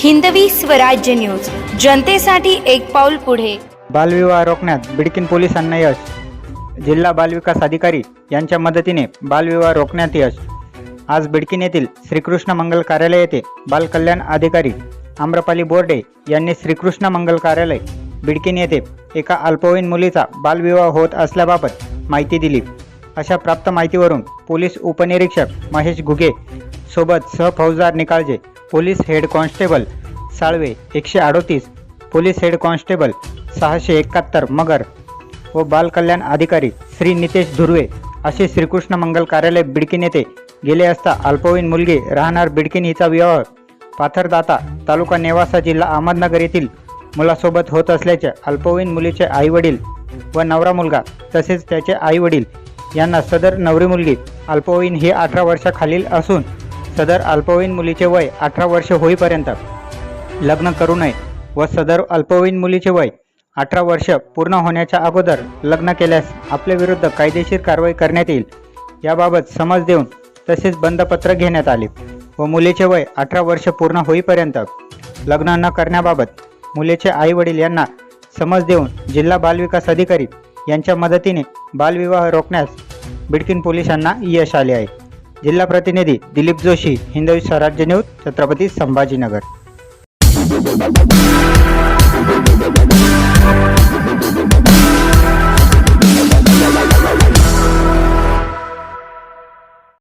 Hindavi Swarajya news. जनतेसाठी एक पाऊल पुढे. बालविवाह रोखण्यात बिडकीन पोलिसांना यश. जिल्हा बालविकास अधिकारी यांच्या मदतीने बालविवाह रोखण्यात यश. आज बिडकीन येथील श्रीकृष्ण मंगल कार्यालय येथे बालकल्याण अधिकारी आम्रपाली बोर्डे यांनी श्रीकृष्ण मंगल कार्यालय बिडकीन येथे एका अल्पवयीन मुलीचा बालविवाह होत असल्याबाबत माहिती दिली. अशा प्राप्त माहितीवरून पोलीस उपनिरीक्षक महेश घुगे सोबत सहफौजदार Nikalje police head constable Salve एकशे अडोतीस. पोलीस हेड कॉन्स्टेबल सहाशे एकाहत्तर मगर. व बालकल्याण अधिकारी श्री नितेश धुर्वे असे श्रीकृष्ण मंगल कार्यालय बिडकीन येथे गेले असता अल्पवयीन मुलगी राहणार बिडकीन हिचा विवाह. पाथरदाता तालुका नेवासा जिल्हा अहमदनगर येथील मुलासोबत होत असल्याचे अल्पवयीन मुलीचे आईवडील व नवरा मुलगा तसेच त्याचे आईवडील यांना सदर नवरी मुलगी अल्पवयीन ही अठरा वर्षाखालील असून सदर अल्पवयीन मुलीचे वय अठरा वर्ष होईपर्यंत. लग्न करू नये व सदर अल्पवयीन मुलीचे वय अठरा वर्ष पूर्ण होण्याच्या अगोदर लग्न केल्यास आपल्या विरुद्ध कायदेशीर कारवाई करण्यात येईल. याबाबत समज देऊन तसेच बंदपत्र घेण्यात आले व मुलीचे वय अठरा वर्ष पूर्ण होईपर्यंत लग्न न करण्याबाबत मुलीचे आईवडील यांना समज देऊन जिल्हा बालविकास अधिकारी यांच्या मदतीने बालविवाह रोखण्यास बिडकीन पोलिसांना यश आले आहे. जिल्हा प्रतिनिधी दिलीप जोशी हिंदवी स्वराज्य न्यूज छत्रपती संभाजीनगर.